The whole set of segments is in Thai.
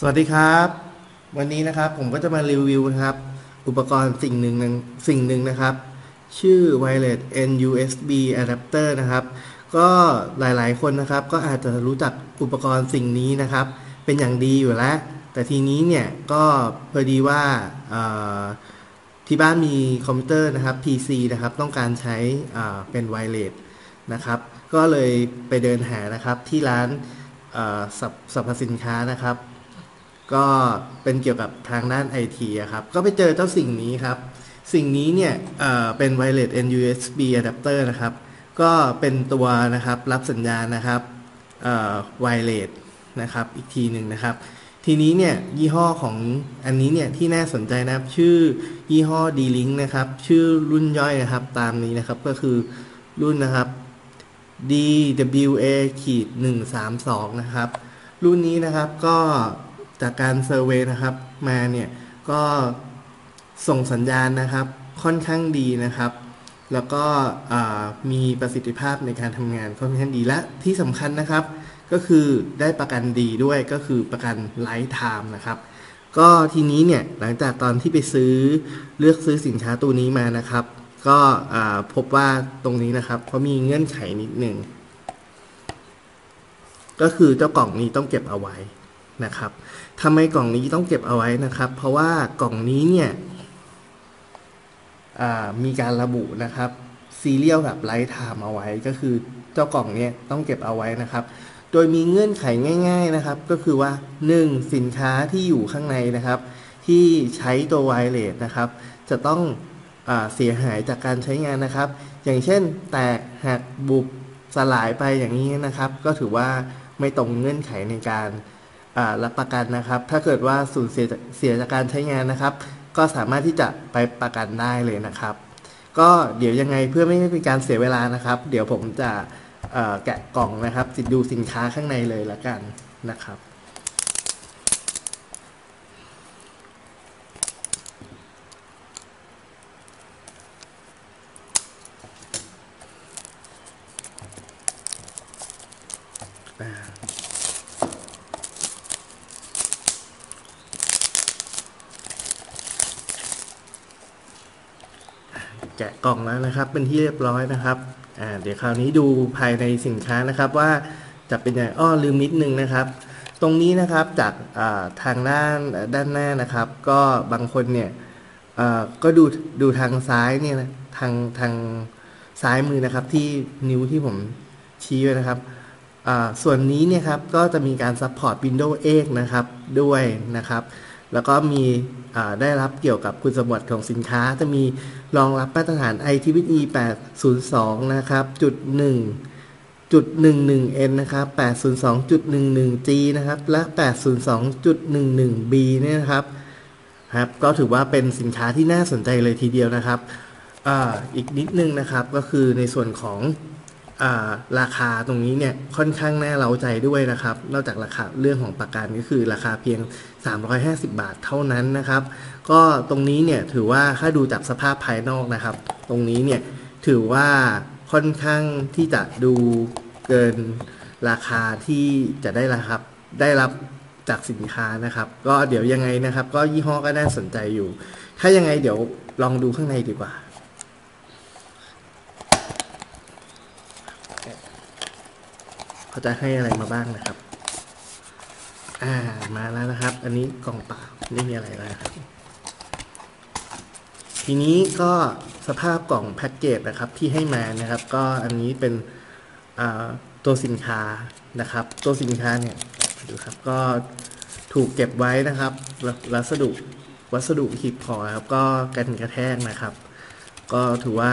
สวัสดีครับ วันนี้นะครับผมก็จะมารีวิวนะครับ อุปกรณ์สิ่งหนึ่งสิ่งหนึ่งนะครับ ชื่อ Wireless NUSB Adapter นะครับ ก็หลายๆ คนนะครับ ก็อาจจะรู้จักอุปกรณ์สิ่งนี้นะครับ เป็นอย่างดีอยู่แล้ว แต่ทีนี้เนี่ยก็พอดีว่าที่บ้านมีคอมพิวเตอร์นะครับ PC นะครับ ต้องการใช้เป็นไวเลสนะครับ ก็เลยไปเดินหานะครับที่ร้านสรรสรรพสินค้านะครับ ก็เป็นเกี่ยวกับทางด้านไอทีครับ ก็ไปเจอเจ้าสิ่งนี้ครับ สิ่งนี้เนี่ยเเป็น wireless NUSB adapter นะครับ ก็เป็นตัวนะครับรับสัญญาณนะครับเอ่อ wireless นะครับอีกทีหนึ่งนะครับ ทีนี้เนี่ยยี่ห้อของอันนี้เนี่ยที่น่าสนใจนะครับ ชื่อยี่ห้อ D-Link นะครับ ชื่อรุ่นย่อยนะครับตามนี้นะครับก็คือรุ่นนะครับ DWA ขีด132 นะครับ รุ่นนี้นะครับก็ จากการเซอร์เวยนะครับมาเนี่ยก็ส่งสัญญาณนะครับค่อนข้างดีนะครับ แล้วก็มีประสิทธิภาพในการทำงานค่อนข้างดีและที่สำคัญนะครับ ก็คือได้ประกันดีด้วยก็คือประกันไลฟ์ไทม์นะครับก็ทีนี้เนี่ยหลังจากตอนที่ไปซื้อเลือกซื้อสินค้าตัวนี้มานะครับ ก็พบว่าตรงนี้นะครับเขามีเงื่อนไขนิดหนึ่งก็คือเจ้ากล่องนี้ต้องเก็บเอาไว้ นะครับทำไมกล่องนี้ต้องเก็บเอาไว้นะครับ เพราะว่ากล่องนี้เนี่ยมีการระบุนะครับซีเรียลแบบไลท์ไทม์เอาไว้ก็คือเจ้ากล่องเนี้ยต้องเก็บเอาไว้นะครับ โดยมีเงื่อนไขง่าย ๆนะครับ ก็คือว่า 1. สินค้าที่อยู่ข้างในนะครับ ที่ใช้ตัวไวเลสนะครับ จะต้องอเสียหายจากการใช้งานนะครับ อย่างเช่น แตกหักบุบสลายไปอย่างนี้นะครับ ก็ถือว่าไม่ตรงเงื่อนไขในการ รับประกันนะครับ ถ้าเกิดว่าสูญเสียเสียจากการใช้งานนะครับ ก็สามารถที่จะไปประกันได้เลยนะครับ ก็เดี๋ยวยังไงเพื่อไม่ให้เป็นการเสียเวลานะครับ เดี๋ยวผมจะแกะกล่องนะครับดูสินค้าข้างในเลยละกันนะครับ แกะกล่องแล้วนะครับ เป็นที่เรียบร้อยนะครับอ่าเดี๋ยวคราวนี้ดูภายในสินค้านะครับว่าจะเป็นยังไงอ้อลืมนิดนึงนะครับ ตรงนี้นะครับจากทางด้านด้านหน้านะครับ ก็บางคนเนี่ยก็ดูดูทางซ้ายเนี่ยนะทางทางซ้ายมือนะครับที่นิ้วที่ผมชี้ไว้นะครับส่วนนี้เนี่ยครับก็จะมีการซัพพอร์ต Windows 8นะครับด้วยนะครับ แล้วก็มีได้รับเกี่ยวกับคุณสมบัติของสินค้า จะมีรองรับมาตรฐาน ITWE 802 นะครับ จุด 1 จุด 11N นะครับ 802.11G นะครับ และ 802.11B เนี่ยนะครับครับ ก็ถือว่าเป็นสินค้าที่น่าสนใจเลยทีเดียวนะครับออีกนิดนึงนะครับก็คือในส่วนของ ราคาตรงนี้เนี่ยค่อนข้างน่าเร้าใจด้วยนะครับ นอกจากราคาเรื่องของประกันก็คือราคาเพียง 350 บาทเท่านั้นนะครับ ก็ตรงนี้เนี่ยถือว่าถ้าดูจากสภาพภายนอกนะครับ ตรงนี้เนี่ยถือว่าค่อนข้างที่จะดูเกินราคาที่จะได้รับ ได้รับจากสินค้านะครับ ก็เดี๋ยวยังไงนะครับ ก็ยี่ห้อก็น่าสนใจอยู่ ถ้ายังไงเดี๋ยวลองดูข้างในดีกว่า เขาจะให้อะไรมาบ้างนะครับ อ่ามาแล้วนะครับ อันนี้กล่องเปล่าไม่มีอะไรแล้วครับ ทีนี้ก็สภาพกล่องแพ็กเกจนะครับที่ให้มานะครับ ก็อันนี้เป็นตัวสินค้านะครับ ตัวสินค้าเนี่ยดูครับก็ถูกเก็บไว้นะครับวัสดุวัสดุหีบพอครับ ก็กันกระแทกนะครับ ก็ถือว่า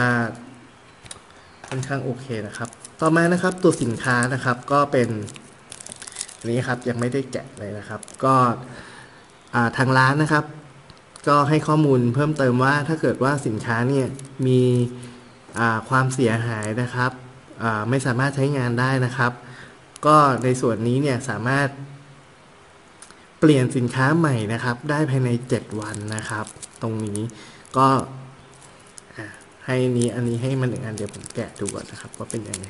ค่อนข้างโอเคนะครับ ต่อมานะครับตัวสินค้านะครับก็เป็นนนี้ครับยังไม่ได้แกะเลยนะครับ ก็ทางร้านนะครับ ก็ให้ข้อมูลเพิ่มเติมว่าถ้าเกิดว่าสินค้าเนี่ยมีความเสียหายนะครับไม่สามารถใช้งานได้นะครับ ก็ในส่วนนี้เนี่ยสามารถเปลี่ยนสินค้าใหม่นะครับ ได้ภายใน 7 วันนะครับ ตรงนี้ก็ ให้นี้อันนี้ให้มันหนึ่งอันเดี๋ยวผมแกะดูก่อนนะครับว่าเป็นยังไง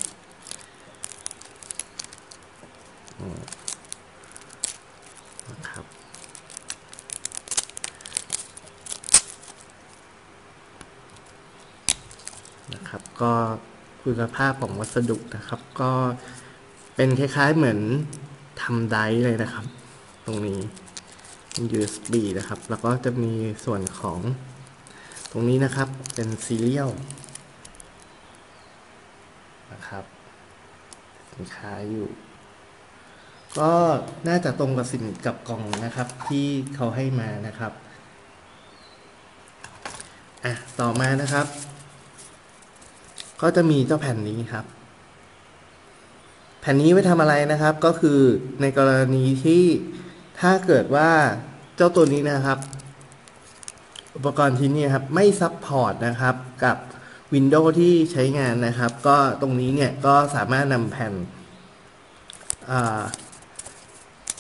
นะครับนะครับ ก็คุณภาพของวัสดุนะครับ ก็เป็นคล้ายๆเหมือนทำไดเลยนะครับ ตรงนี้ USB นะครับ แล้วก็จะมีส่วนของ รงนี้นะครับเป็นซีเรียลนะครับ สินค้าอยู่ ก็น่าจะตรงกับสินกับกล่องนะครับ ที่เขาให้มานะครับอะต่อมานะครับ ก็จะมีเจ้าแผ่นนี้ครับ แผ่นนี้ไว้ทำอะไรนะครับ ก็คือในกรณีที่ถ้าเกิดว่าเจ้าตัวนี้นะครับ อุปกรณ์ที่นี่ครับไม่ซับพอร์ตนะครับกับ Windows ที่ใช้งานนะครับ ก็ตรงนี้เนี่ยก็สามารถนำแผ่น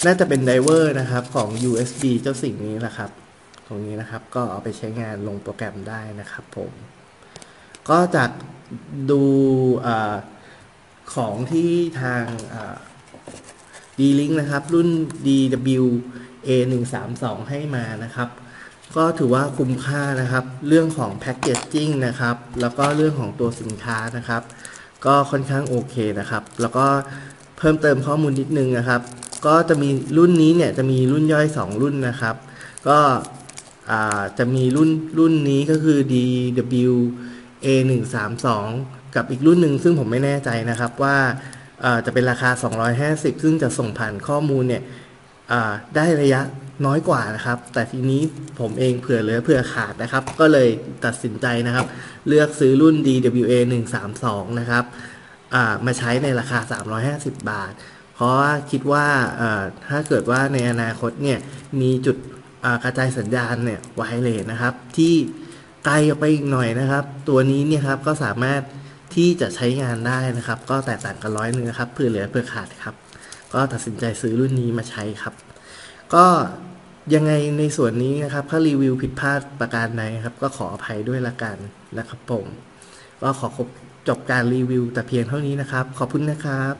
น่าจะเป็นไดเวอร์นะครับของ USB เจ้าสิ่งนี้แหละครับ ตรงนี้นะครับก็เอาไปใช้งานลงโปรแกรมได้นะครับผมก็จากดูอของที่ทาง D-Link นะครับ รุ่น DWA 1 3 2ให้มานะครับ ก็ถือว่าคุ้มค่านะครับ เรื่องของแพคเกจจิ้งนะครับ แล้วก็เรื่องของตัวสินค้านะครับ ก็ค่อนข้างโอเคนะครับ แล้วก็เพิ่มเติมข้อมูลนิดนึงนะครับ ก็จะมีรุ่นนี้เนี่ยจะมีรุ่นย่อย 2 รุ่นนะครับ ก็จะมีรุ่นรุ่นนี้ก็คือ DWA 1 3 2 กับอีกรุ่นหนึ่งซึ่งผมไม่แน่ใจนะครับว่าจะเป็นราคา 250 ซึ่งจะส่งผ่านข้อมูลเนี่ยได้ระยะ น้อยกว่านะครับ แต่ทีนี้ผมเองเผื่อเหลือเผื่อขาดนะครับ ก็เลยตัดสินใจนะครับ เลือกซื้อรุ่น DWA 132 นะครับมาใช้ในราคา 350 บาท เพราะว่าคิดว่าถ้าเกิดว่าในอนาคตเนี่ยมีจุดกระจายสัญญาณเนี่ยไวเลสนะครับ ที่ไกลออกไปอีกหน่อยนะครับ ตัวนี้เนี่ยครับก็สามารถที่จะใช้งานได้นะครับ ก็แตกต่างกันร้อยนึงนะครับเพื่อเหลือเพื่อขาดครับ ก็ตัดสินใจซื้อรุ่นนี้มาใช้ครับ ก็ยังไงในส่วนนี้นะครับถ้ารีวิวผิดพลาดประการใดครับ ก็ขออภัยด้วยละกันนะครับผม ก็ขอจบการรีวิวแต่เพียงเท่านี้นะครับ ขอบคุณนะครับ